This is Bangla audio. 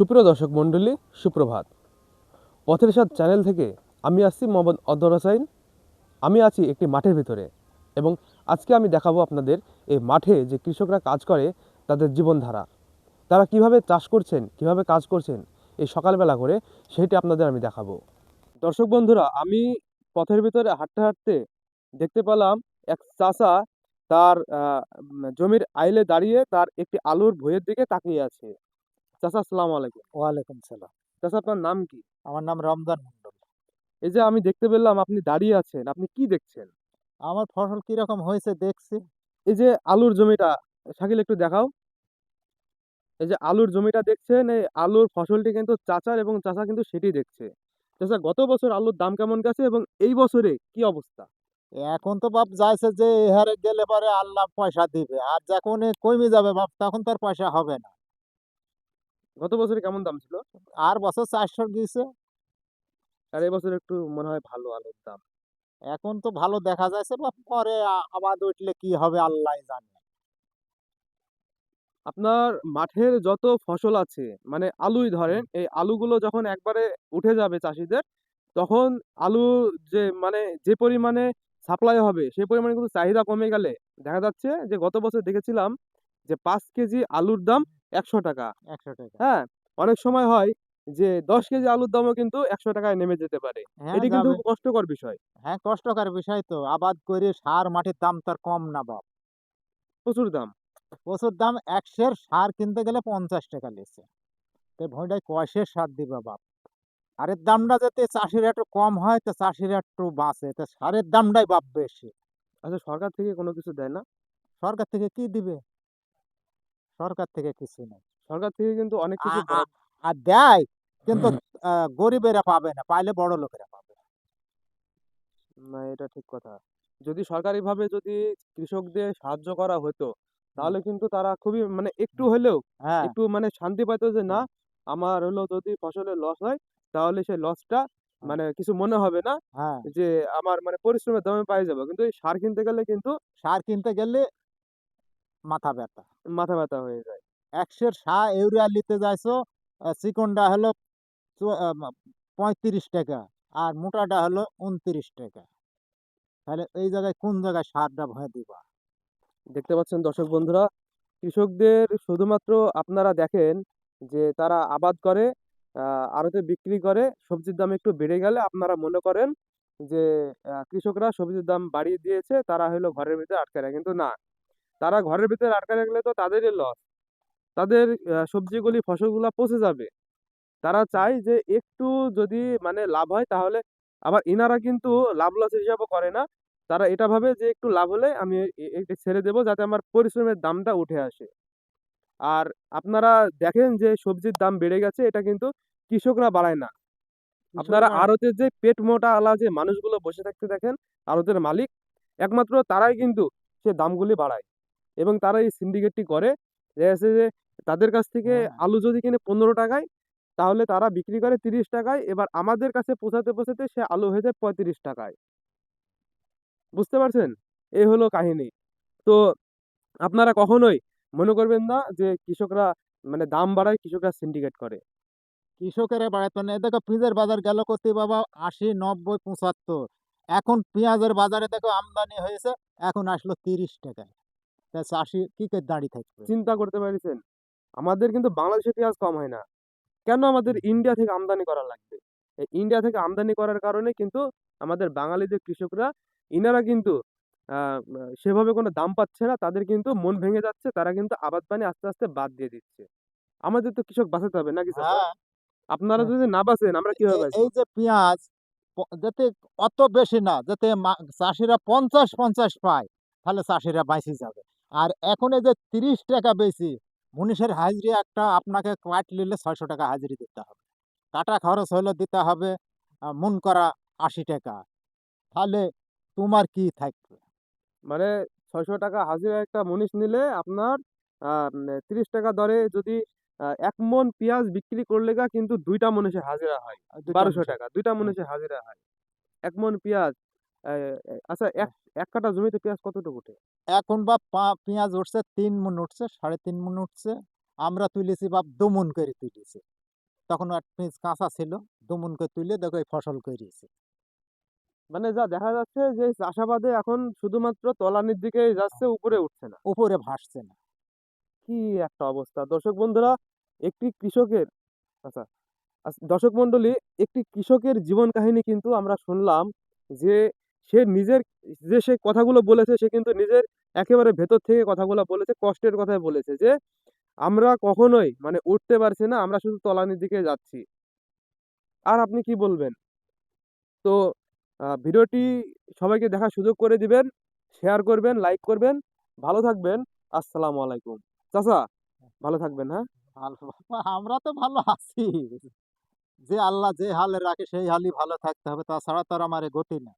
সুপ্রিয় দর্শক মণ্ডলী, সুপ্রভাত। পথের সাথ চ্যানেল থেকে আমি আসছি মোহাম্মদ অদর হোসাইন আমি আছি একটি মাঠের ভিতরে এবং আজকে আমি দেখাবো আপনাদের এই মাঠে যে কৃষকরা কাজ করে তাদের জীবনধারা। তারা কীভাবে চাষ করছেন, কীভাবে কাজ করছেন, এই সকালবেলা করে সেটি আপনাদের আমি দেখাবো। দর্শক বন্ধুরা, আমি পথের ভিতরে হাঁটতে হাঁটতে দেখতে পেলাম এক চাষা তার জমির আইলে দাঁড়িয়ে তার একটি আলুর ভুঁইয়ের দিকে তাকিয়ে আছে। চাচা আসসালামু আলাইকুম। ওয়ালাইকুম সালাম। চাচা আপনার নাম কি? আমার নাম রমজান মন্ডল এই যে আমি দেখতে পেলাম আপনি দাঁড়িয়ে আছেন আপনি কি দেখছেন? আমার ফসল কীরকম হয়েছে দেখছি। এই যে আলুর জমিটা শাকিল একটু দেখাও। এই যে আলুর জমিটা দেখছেন এই আলুর ফসলটি কিন্তু চাচার এবং চাচা কিন্তু সেটি দেখছে। চাচা গত বছর আলুর দাম কেমন গেছে এবং এই বছরে কি অবস্থা? এখন তো বাপ যাইছে যে এ হারে গেলে পরে আল্লাহ পয়সা দিবে। আর যখন কমে যাবে বাপ তখন তার পয়সা হবে না। গত বছরে কেমন দাম ছিল? আর বছর চারশো গিয়েছে আর এই বছর একটু মনে হয় ভালো আলুর দাম। এখন তো ভালো দেখা যাচ্ছে বাপ পরে আবাদ উঠলে কি হবে আল্লাহ জানে। আপনার মাঠের যত ফসল আছে মানে আলুই ধরেন এই আলুগুলো যখন একবারে উঠে যাবে চাষিদের তখন আলু যে মানে যে পরিমাণে সাপ্লাই হবে সেই পরিমাণে কিন্তু চাহিদা কমে গেলে দেখা যাচ্ছে যে গত বছর দেখেছিলাম যে পাঁচ কেজি আলুর দাম একশো টাকা। একশো টাকা। হ্যাঁ? অনেক সময় হয় যে দশ কেজি আলুর দামও কিন্তু একশো টাকায় নেমে যেতে পারে। হ্যাঁ এটি কিন্তু কষ্টকর বিষয়। হ্যাঁ কষ্টকর বিষয় তো। আবাদ করে সার মাটির দাম তার কম না বাপ। প্রচুর দাম। প্রচুর দাম একশের সার কিনতে গেলে পঞ্চাশ টাকা লেছে। তো ভইটাই কয়শের সার দিবে বাপ? সারের দামটা যাতে চাষির একটু কম হয় তো চাষির একটু বাঁচে। তো সারের দামটাই বাপ বেশি। আচ্ছা সরকার থেকে কোনো কিছু দেয় না? সরকার থেকে কি দিবে? সরকার থেকে কিছু নেই। সরকার থেকে কিন্তু অনেক কিছু আর দেয় কিন্তু আহ, গরিবেরা পাবে না পাইলে বড় লোকেরা পাবে। না এটা ঠিক কথা। যদি সরকারিভাবে যদি কৃষকদের সাহায্য করা হতো তাহলে কিন্তু তারা খুবই মানে একটু হলেও হ্যাঁ। একটু মানে শান্তি পাইতো যে না আমার হলো যদি ফসলের লস হয় তাহলে সেই লসটা মানে কিছু মনে হবে না হ্যাঁ। যে আমার মানে পরিশ্রমের দামে পাই যাব। কিন্তু এই সার কিনতে গেলে কিন্তু সার কিনতে গেলে মাথা ব্যথা। মাথা ব্যথা হয়ে যায়। একশের সার ইউরিয়া নিতে যাইছো চিকনটা হলো পঁয়ত্রিশ টাকা আর মোটাটা হলো উনত্রিশ টাকা। তাহলে এই জায়গায় কোন জায়গায় সারটা ভয় দিবা? দেখতে পাচ্ছেন দর্শক বন্ধুরা কৃষকদের শুধুমাত্র আপনারা দেখেন যে তারা আবাদ করে আহ, আড়তে বিক্রি করে সবজির দাম একটু বেড়ে গেলে আপনারা মনে করেন যে কৃষকরা সবজির দাম বাড়িয়ে দিয়েছে তারা হলো ঘরের ভিতরে আটকে রাখে। কিন্তু না তারা ঘরের ভিতরে আটকে রাখলে তো তাদেরই লস তাদের সবজিগুলি ফসলগুলা পচে যাবে। তারা চায় যে একটু যদি মানে লাভ হয় তাহলে আবার ইনারা কিন্তু লাভ লস হিসাবে করে না। তারা এটা ভাবে যে একটু লাভ হলে আমি এটা ছেড়ে দেবো যাতে আমার পরিশ্রমের দামটা উঠে আসে। আর আপনারা দেখেন যে সবজির দাম বেড়ে গেছে এটা কিন্তু কৃষকরা বাড়ায় না। আপনারা আড়তের যে পেট মোটা আলা যে মানুষগুলো বসে থাকতে দেখেন আড়তের মালিক একমাত্র তারাই কিন্তু সে দামগুলি বাড়ায়। এবং তারা এই সিন্ডিকেটটি করে। দেখা যাচ্ছে যে তাদের কাছ থেকে হ্যাঁ। আলু যদি কিনে পনেরো টাকায় তাহলে তারা বিক্রি করে তিরিশ টাকায় এবার আমাদের কাছে পৌঁছাতে পৌঁছাতে সে আলু হয়ে যায় পঁয়ত্রিশ টাকায়। বুঝতে পারছেন? এই হলো কাহিনী। তো আপনারা কখনোই মনে করবেন না যে কৃষকরা মানে দাম বাড়ায় কৃষকরা সিন্ডিকেট করে। কৃষকেরা বাড়াইতো না দেখো পেঁয়াজের বাজার গেল করতে বাবা? আশি নব্বই পঁচাত্তর। এখন পেঁয়াজের বাজারে দেখো আমদানি হয়েছে এখন আসলো তিরিশ টাকায়। তা চাষি কি করে দাঁড়িয়ে থাকবে? চিন্তা করতে পারছেন আমাদের কিন্তু বাংলাদেশে পেঁয়াজ কম হয় না। কেন আমাদের ইন্ডিয়া থেকে আমদানি করা লাগবে? ইন্ডিয়া থেকে আমদানি করার কারণে কিন্তু আমাদের কৃষকরা ইনারা কিন্তু সেভাবে কোনো দাম পাচ্ছে না তাদের কিন্তু মন ভেঙে যাচ্ছে তারা কিন্তু আবাদ পানি আস্তে আস্তে বাদ দিয়ে দিচ্ছে। আমাদের তো কৃষক বাঁচাতে হবে নাকি হ্যাঁ। আপনারা হ্যাঁ। যদি না বাঁচেন আমরা কীভাবে এই যে পেঁয়াজ যাতে অত বেশি না যাতে চাষিরা পঞ্চাশ পঞ্চাশ পায় তাহলে চাষিরা বাঁচি যাবে। আর এখন এই যে তিরিশ টাকা বেশি মুনিশের হাজিরি একটা আপনাকে কাট নিলে ছয়শো টাকা হাজিরি দিতে হবে। কাটা খরচ হলে দিতে হবে মন করা আশি টাকা। তাহলে তোমার কি থাকবে? মানে ছয়শো টাকা হাজিরা একটা মনীষ নিলে আপনার আহ, তিরিশ টাকা দরে যদি এক মন পেঁয়াজ বিক্রি করলে কিন্তু দুইটা মনীষের হাজিরা হয় বারোশো টাকা দুইটা মনীষের হাজিরা হয়। এক মন পেঁয়াজ আচ্ছা এক এক কাঠা জমিতে পেঁয়াজ কতটুকু উঠে এখন বা পা- পেঁয়াজ উঠছে তিন মন উঠছে সাড়ে তিন মন উঠছে। আমরা তুলেছি বা দু মন করে তুলেছি। তখন এক পিস কাঁচা ছিল দুমুনকে তুলে দেখো এই ফসল করিয়েছে। মানে যা দেখা যাচ্ছে যে চাষাবাদে এখন শুধুমাত্র তলানির দিকে যাচ্ছে উপরে উঠছে না। উপরে ভাসছে না। কি একটা অবস্থা। দর্শক বন্ধুরা একটি কৃষকের আচ্ছা আস- দর্শক মণ্ডলী একটি কৃষকের জীবন কাহিনী কিন্তু আমরা শুনলাম যে সে নিজের যে সে কথাগুলো বলেছে, সে কিন্তু নিজের একেবারে ভেতর থেকে কথাগুলো বলেছে, কষ্টের কথাই বলেছে যে, আমরা কখনোই মানে উঠতে পারছি না, আমরা শুধু তলানির দিকে যাচ্ছি। আর আপনি কি বলবেন? তো ভিডিওটি সবাইকে দেখার সুযোগ করে দিবেন শেয়ার করবেন লাইক করবেন, ভালো থাকবেন, আসসালামু আলাইকুম। চাচা, ভালো থাকবেন হ্যাঁ? আমরা তো ভালো আছি। যে আল্লাহ যে হালে রাখে, সেই হালই ভালো থাকতে হবে, তাছাড়া তো আর আমার গতি নেই।